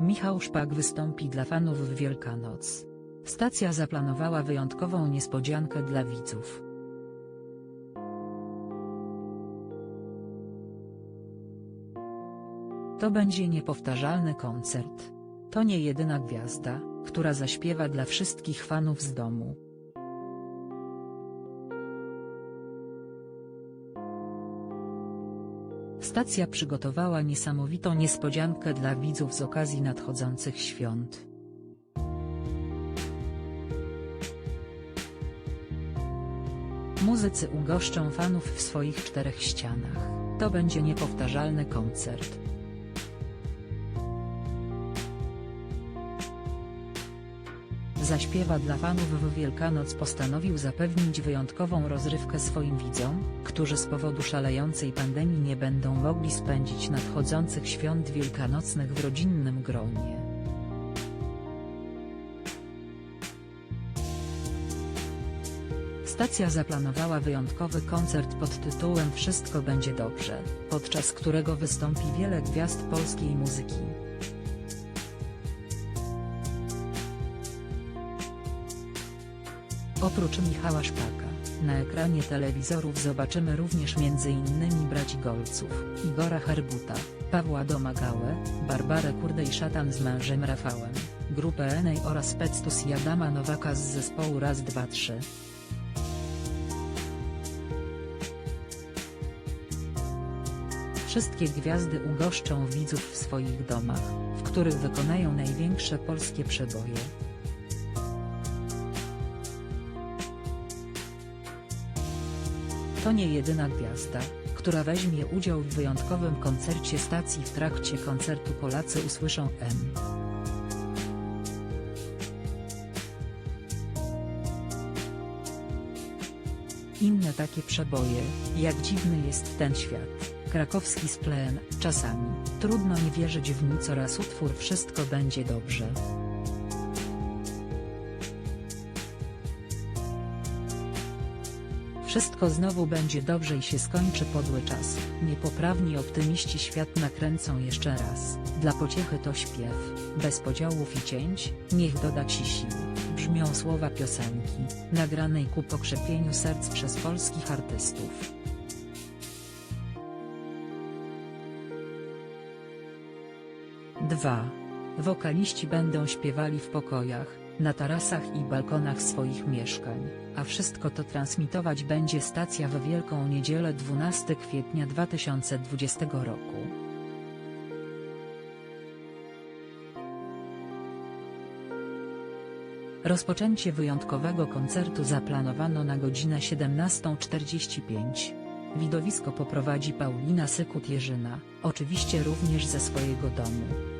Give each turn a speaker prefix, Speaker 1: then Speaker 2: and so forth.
Speaker 1: Michał Szpak wystąpi dla fanów w Wielkanoc. Stacja zaplanowała wyjątkową niespodziankę dla widzów. To będzie niepowtarzalny koncert. To nie jedyna gwiazda, która zaśpiewa dla wszystkich fanów z domu. Stacja przygotowała niesamowitą niespodziankę dla widzów z okazji nadchodzących świąt. Muzycy ugoszczą fanów w swoich czterech ścianach. To będzie niepowtarzalny koncert. Zaśpiewa dla fanów w Wielkanoc postanowił zapewnić wyjątkową rozrywkę swoim widzom, którzy z powodu szalejącej pandemii nie będą mogli spędzić nadchodzących świąt wielkanocnych w rodzinnym gronie. Stacja zaplanowała wyjątkowy koncert pod tytułem Wszystko będzie dobrze, podczas którego wystąpi wiele gwiazd polskiej muzyki. Oprócz Michała Szpaka, na ekranie telewizorów zobaczymy również m.in. braci Golców, Igora Herbuta, Pawła Domagałę, Barbarę Kurdej Szatan z mężem Rafałem, grupę Enej oraz Pectus i Adama Nowaka z zespołu Raz 2 3. Wszystkie gwiazdy ugoszczą widzów w swoich domach, w których wykonają największe polskie przeboje. To nie jedyna gwiazda, która weźmie udział w wyjątkowym koncercie stacji w trakcie koncertu Polacy usłyszą M. Inne takie przeboje, jak dziwny jest ten świat, krakowski splen, czasami, trudno nie wierzyć w nic oraz utwór Wszystko będzie dobrze. Wszystko znowu będzie dobrze i się skończy podły czas. Niepoprawni optymiści świat nakręcą jeszcze raz. Dla pociechy to śpiew, bez podziałów i cięć, niech doda ci sił. Brzmią słowa piosenki, nagranej ku pokrzepieniu serc przez polskich artystów. Dwa. Wokaliści będą śpiewali w pokojach, na tarasach i balkonach swoich mieszkań, a wszystko to transmitować będzie stacja w Wielką Niedzielę 12 kwietnia 2020 roku. Rozpoczęcie wyjątkowego koncertu zaplanowano na godzinę 17.45. Widowisko poprowadzi Paulina Sykut-Jerzyna, oczywiście również ze swojego domu.